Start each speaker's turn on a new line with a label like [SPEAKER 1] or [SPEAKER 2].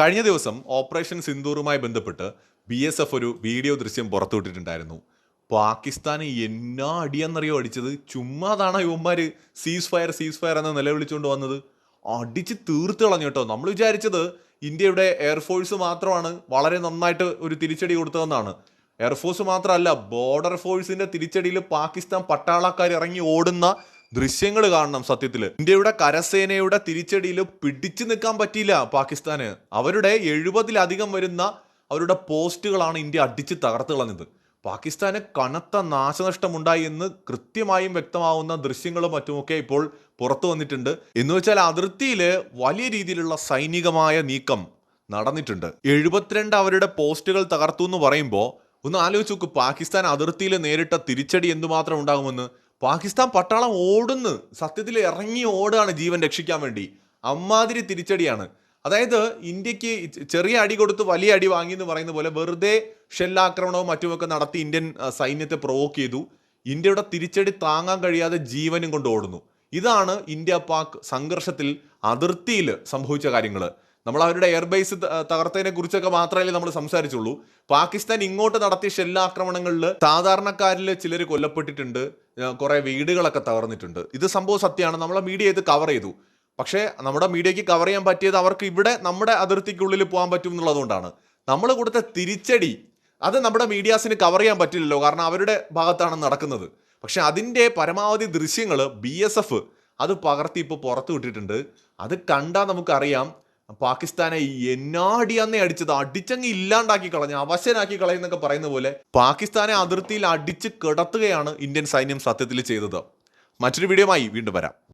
[SPEAKER 1] കഴിഞ്ഞ ദിവസം ഓപ്പറേഷൻ സിന്ദൂറുമായി ബന്ധപ്പെട്ട് ബി എസ് എഫ് ഒരു വീഡിയോ ദൃശ്യം പുറത്തുവിട്ടിട്ടുണ്ടായിരുന്നു. പാകിസ്ഥാന് എന്നാ അടിയെന്നറിയോ അടിച്ചത്? ചുമ്മാതാണ് യുവന്മാർ സീസ് ഫയർ സീസ് ഫയർ എന്ന് നിലവിളിച്ചുകൊണ്ട് വന്നത്? അടിച്ച് തീർത്ത് കളഞ്ഞു കേട്ടോ. നമ്മൾ വിചാരിച്ചത് ഇന്ത്യയുടെ എയർഫോഴ്സ് മാത്രമാണ് വളരെ നന്നായിട്ട് ഒരു തിരിച്ചടി കൊടുത്തതെന്നാണ്. എയർഫോഴ്സ് മാത്രമല്ല ബോർഡർ ഫോഴ്സിന്റെ തിരിച്ചടിയിൽ പാകിസ്ഥാൻ പട്ടാളക്കാർ ഇറങ്ങി ഓടുന്ന ദൃശ്യങ്ങൾ കാണണം സത്യത്തിൽ ഇന്ത്യയുടെ കരസേനയുടെ തിരിച്ചടിയിൽ പിടിച്ചു നിൽക്കാൻ പറ്റിയില്ല പാകിസ്ഥാന്. അവരുടെ എഴുപതിലധികം വരുന്ന അവരുടെ പോസ്റ്റുകളാണ് ഇന്ത്യ അടിച്ച് തകർത്ത് കളഞ്ഞത്. പാകിസ്ഥാന് കനത്ത നാശനഷ്ടമുണ്ടായി എന്ന് കൃത്യമായും വ്യക്തമാവുന്ന ദൃശ്യങ്ങളും മറ്റുമൊക്കെ ഇപ്പോൾ പുറത്തു വന്നിട്ടുണ്ട്. എന്ന് വെച്ചാൽ അതിർത്തിയിൽ വലിയ രീതിയിലുള്ള സൈനികമായ നീക്കം നടന്നിട്ടുണ്ട്. എഴുപത്തിരണ്ട് അവരുടെ പോസ്റ്റുകൾ തകർത്തു എന്ന് പറയുമ്പോൾ ഒന്ന് ആലോചിച്ച് നോക്ക് പാകിസ്ഥാൻ അതിർത്തിയിൽ നേരിട്ട തിരിച്ചടി എന്തുമാത്രം ഉണ്ടാകുമെന്ന് പാകിസ്ഥാൻ പട്ടാളം ഓടുന്നു. സത്യത്തിൽ ഇറങ്ങി ഓടുകയാണ് ജീവൻ രക്ഷിക്കാൻ വേണ്ടി. അമ്മാതിരി തിരിച്ചടിയാണ്. അതായത് ഇന്ത്യയ്ക്ക് ചെറിയ അടി കൊടുത്ത് വലിയ അടി വാങ്ങി എന്ന് പറയുന്ന പോലെ വെറുതെ ഷെല്ലാക്രമണവും മറ്റുമൊക്കെ നടത്തി ഇന്ത്യൻ സൈന്യത്തെ പ്രൊവോക്ക് ചെയ്തു. ഇന്ത്യയുടെ തിരിച്ചടി താങ്ങാൻ കഴിയാതെ ജീവനും കൊണ്ട് ഓടുന്നു. ഇതാണ് ഇന്ത്യ പാക് സംഘർഷത്തിൽ അതിർത്തിയിൽ സംഭവിച്ച കാര്യങ്ങൾ നമ്മൾ അവരുടെ എയർബേസ് തകർത്തതിനെ കുറിച്ചൊക്കെ മാത്രമല്ലേ നമ്മൾ സംസാരിച്ചുള്ളൂ. പാകിസ്ഥാൻ ഇങ്ങോട്ട് നടത്തിയ ഷെല്ലാക്രമണങ്ങളിൽ സാധാരണക്കാരിൽ ചിലർ കൊല്ലപ്പെട്ടിട്ടുണ്ട്. കുറേ കുറെ വീടുകളൊക്കെ തകർന്നിട്ടുണ്ട്. ഇത് സംഭവം സത്യമാണ്. നമ്മളെ മീഡിയ ഇത് കവർ ചെയ്തു. പക്ഷേ നമ്മുടെ മീഡിയയ്ക്ക് കവർ ചെയ്യാൻ പറ്റിയത് അവർക്ക് ഇവിടെ നമ്മുടെ അതിർത്തിക്കുള്ളിൽ പോകാൻ പറ്റും എന്നുള്ളതുകൊണ്ടാണ്. നമ്മൾ കൊടുത്ത തിരിച്ചടി അത് നമ്മുടെ മീഡിയാസിന് കവർ ചെയ്യാൻ പറ്റില്ലല്ലോ. കാരണം അവരുടെ ഭാഗത്താണ് നടക്കുന്നത്. പക്ഷെ അതിന്റെ പരമാവധി ദൃശ്യങ്ങൾ ബി എസ് എഫ് അത് പകർത്തി ഇപ്പോൾ പുറത്തു വിട്ടിട്ടുണ്ട്. അത് കണ്ടാൽ നമുക്കറിയാം. പാകിസ്ഥാനെ എന്നാടിയാന്നേ അടിച്ചത്? അടിച്ചങ്ങ് ഇല്ലാണ്ടാക്കി കളഞ്ഞു അവശനാക്കി കളയുന്നൊക്കെ പറയുന്ന പോലെ പാകിസ്ഥാനെ അതിർത്തിയിൽ അടിച്ച് കിടത്തുകയാണ് ഇന്ത്യൻ സൈന്യം സത്യത്തിൽ ചെയ്തത്. മറ്റൊരു വീഡിയോമായി വീണ്ടും വരാം.